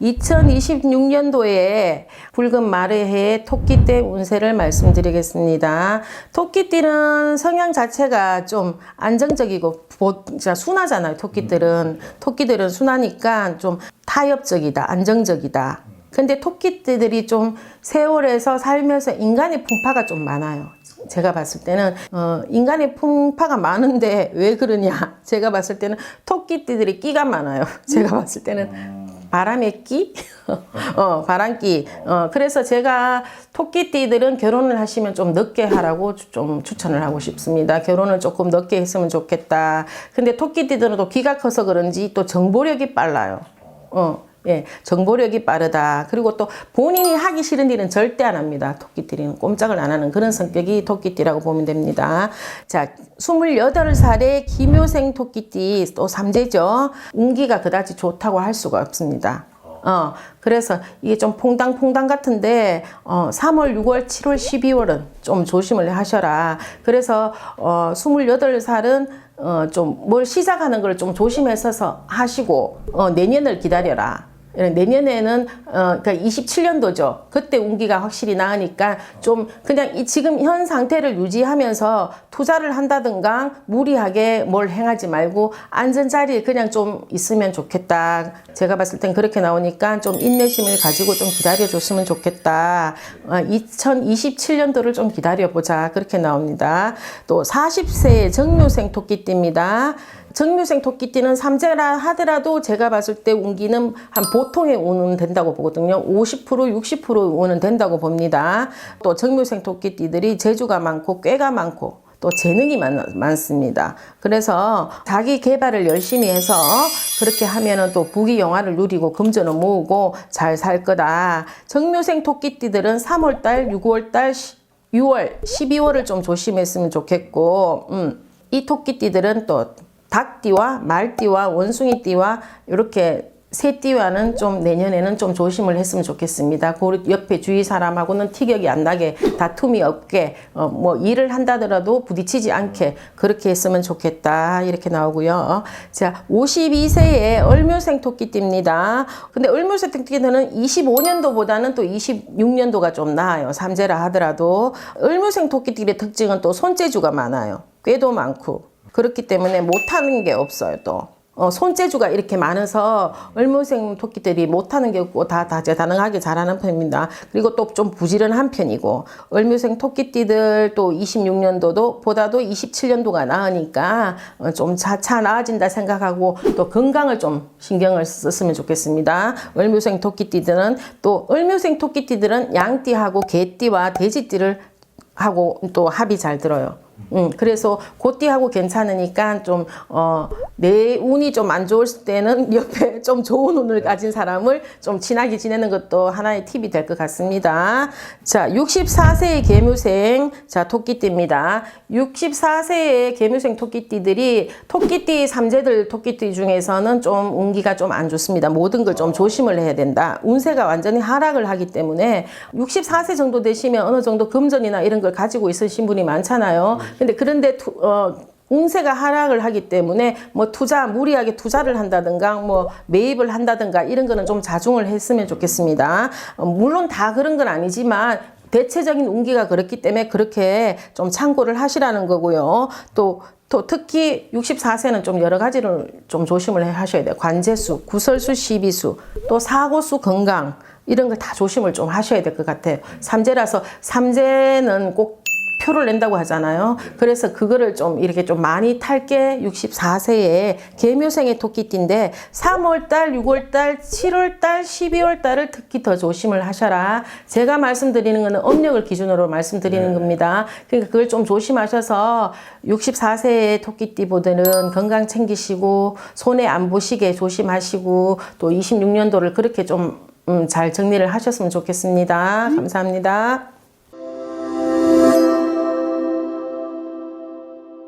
2026년도에 붉은 말의 해 토끼띠 운세를 말씀드리겠습니다. 토끼띠는 성향 자체가 좀 안정적이고 순하잖아요. 토끼들은 토끼들은 순하니까 좀 타협적이다, 안정적이다. 근데 토끼띠들이 좀 세월에서 살면서 인간의 풍파가 좀 많아요. 제가 봤을 때는 어, 인간의 풍파가 많은데 왜 그러냐? 제가 봤을 때는 토끼띠들이 끼가 많아요. 제가 봤을 때는 바람의 끼, 어, 바람끼. 어, 그래서 제가 토끼띠들은 결혼을 하시면 좀 늦게 하라고 주- 좀 추천을 하고 싶습니다. 결혼을 조금 늦게 했으면 좋겠다. 근데 토끼띠들은 또 귀가 커서 그런지 또 정보력이 빨라요. 어. 예, 정보력이 빠르다. 그리고 또 본인이 하기 싫은 일은 절대 안 합니다. 토끼띠는 꼼짝을 안 하는 그런 성격이 토끼띠라고 보면 됩니다. 자, 28살의 김효생 토끼띠 또 삼재죠. 운기가 그다지 좋다고 할 수가 없습니다. 어, 그래서 이게 좀 퐁당퐁당 같은데, 어, 3월, 6월, 7월, 12월은 좀 조심을 하셔라. 그래서, 어, 28살은, 어, 좀 뭘 시작하는 걸 좀 조심해서 하시고, 어, 내년을 기다려라. 내년에는 어 그러니까 27년도죠. 그때 운기가 확실히 나으니까 좀 그냥 이 지금 현 상태를 유지하면서 투자를 한다든가 무리하게 뭘 행하지 말고 안전 자리에 그냥 좀 있으면 좋겠다. 제가 봤을 땐 그렇게 나오니까 좀 인내심을 가지고 좀 기다려 줬으면 좋겠다. 어, 2027년도를 좀 기다려 보자. 그렇게 나옵니다. 또 40세의 정묘생 토끼띠입니다. 정묘생 토끼띠는 삼재라 하더라도 제가 봤을 때 운기는 한 보통의 운은 된다고 보거든요. 50% 60% 운은 된다고 봅니다. 또 정묘생 토끼띠들이 재주가 많고 꾀가 많고 또 재능이 많, 많습니다. 그래서 자기 개발을 열심히 해서 그렇게 하면은 또 부귀 영화를 누리고 금전을 모으고 잘 살 거다. 정묘생 토끼띠들은 3월달, 6월달, 6월, 12월을 좀 조심했으면 좋겠고, 음, 이 토끼띠들은 또 닭띠와 말띠와 원숭이띠와 이렇게 새 띠와는 좀 내년에는 좀 조심을 했으면 좋겠습니다. 그 옆에 주위 사람하고는 티격이 안 나게 다툼이 없게 어, 뭐 일을 한다더라도 부딪히지 않게 그렇게 했으면 좋겠다 이렇게 나오고요. 자 52세의 을묘생 토끼띠입니다. 근데 을묘생 토끼는 25년도보다는 또 26년도가 좀 나아요. 삼재라 하더라도 을묘생 토끼띠의 특징은 또 손재주가 많아요. 꾀도 많고 그렇기 때문에 못하는 게 없어요 또. 어, 손재주가 이렇게 많아서 을무생 토끼들이 못하는 게 없고 다 다재다능하게 잘하는 편입니다. 그리고 또 좀 부지런한 편이고 을무생 토끼띠들 또 26년도도 보다도 27년도가 나으니까 어, 좀 차차 나아진다 생각하고 또 건강을 좀 신경을 썼으면 좋겠습니다. 을무생 토끼띠들은 또 을무생 토끼띠들은 양띠하고 개띠와 돼지띠를 하고 또 합이 잘 들어요. 음, 그래서 고띠하고 괜찮으니까 좀, 어, 내 운이 좀 안 좋을 때는 옆에 좀 좋은 운을 가진 사람을 좀 친하게 지내는 것도 하나의 팁이 될 것 같습니다. 자, 64세의 개묘생, 자, 토끼띠입니다. 64세의 개묘생 토끼띠들이 토끼띠 삼재들 토끼띠 중에서는 좀 운기가 좀 안 좋습니다. 모든 걸 좀 조심을 해야 된다. 운세가 완전히 하락을 하기 때문에 64세 정도 되시면 어느 정도 금전이나 이런 걸 가지고 있으신 분이 많잖아요. 근데 그런데 투, 어, 운세가 하락을 하기 때문에 뭐 투자 무리하게 투자를 한다든가 뭐 매입을 한다든가 이런 거는 좀 자중을 했으면 좋겠습니다. 어, 물론 다 그런 건 아니지만 대체적인 운기가 그렇기 때문에 그렇게 좀 참고를 하시라는 거고요. 또 또 특히 64세는 좀 여러 가지를 좀 조심을 해 하셔야 돼요. 관제수, 구설수, 시비수, 또 사고수, 건강 이런 걸 다 조심을 좀 하셔야 될 것 같아요. 삼재라서 삼재는 꼭 표를 낸다고 하잖아요. 그래서 그거를 좀 이렇게 좀 많이 탈게 64세의 개묘생의 토끼띠인데 3월달, 6월달, 7월달, 12월달을 특히 더 조심을 하셔라. 제가 말씀드리는 거는 음력을 기준으로 말씀드리는 겁니다. 그러니까 그걸 좀 조심하셔서 64세의 토끼띠보다는 건강 챙기시고 손해 안 보시게 조심하시고 또 26년도를 그렇게 좀 음, 잘 정리를 하셨으면 좋겠습니다. 감사합니다.